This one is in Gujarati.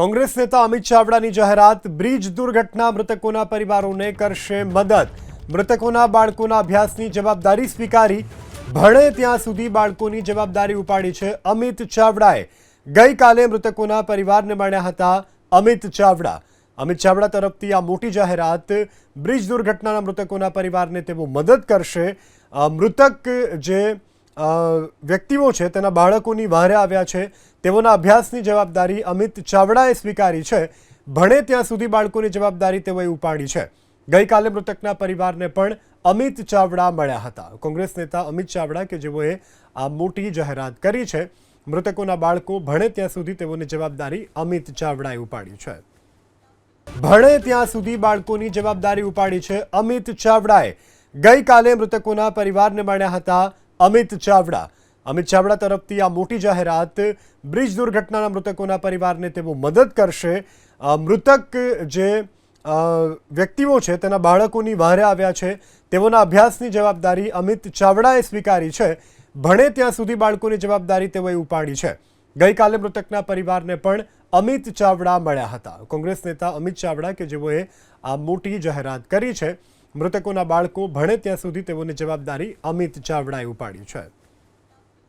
કોંગ્રેસ નેતા અમિત ચાવડાની જાહેરાત બ્રિજ દુર્ઘટના મૃતકોના પરિવારોને કરશે મદદ. મૃતકોના બાળકોના અભ્યાસની જવાબદારી સ્વીકારી ભણે ત્યાં સુધી બાળકોની જવાબદારી ઉપાડી છે અમિત ચાવડાએ. ગઈકાલે મૃતકોના પરિવારને મળ્યા હતા અમિત ચાવડા. અમિત ચાવડા તરફથી આ મોટી જાહેરાત બ્રિજ દુર્ઘટનાના મૃતકોના પરિવારને તેઓ મદદ કરશે. મૃતક જે વ્યક્તિઓ છે, તેના બાળકોની વહારે આવ્યા છે, તેઓના અભ્યાસની જવાબદારી અમિત ચાવડાએ સ્વીકારી છે. ભણે ત્યાં સુધી બાળકોની જવાબદારી તેઓએ ઉપાડી છે. ગઈકાલે મૃતકના પરિવારને પણ અમિત ચાવડા મળ્યા હતા. કોંગ્રેસ નેતા અમિત ચાવડા કે જેઓએ આ મોટી જાહેરાત કરી છે, મૃતકોના બાળકો ભણે ત્યાં સુધી તેઓની જવાબદારી અમિત ચાવડાએ ઉપાડી છે. ભણે ત્યાં સુધી બાળકોની જવાબદારી ઉપાડી છે અમિત ચાવડાએ. ગઈકાલે મૃતકોના પરિવારને મળ્યા હતા અમિત ચાવડા. અમિત ચાવડા તરફથી આ મોટી જાહેરાત બ્રિજ દુર્ઘટનાના મૃતકોના પરિવારને તેઓ મદદ કરશે. મૃતક જે વ્યક્તિઓ છે તેના બાળકોની વહારે આવ્યા છે. તેઓના અભ્યાસની જવાબદારી અમિત ચાવડાએ સ્વીકારી છે. ભણે ત્યાં સુધી બાળકોની જવાબદારી તેઓએ ઉપાડી છે. ગઈકાલે મૃતકના પરિવારને પણ અમિત ચાવડા મળ્યા હતા. કોંગ્રેસ નેતા અમિત ચાવડા કે જેઓએ આ મોટી જાહેરાત કરી છે. મૃતકોના બાળકો ભણે ત્યાં સુધી તેઓની જવાબદારી અમિત ચાવડાએ ઉપાડી છે.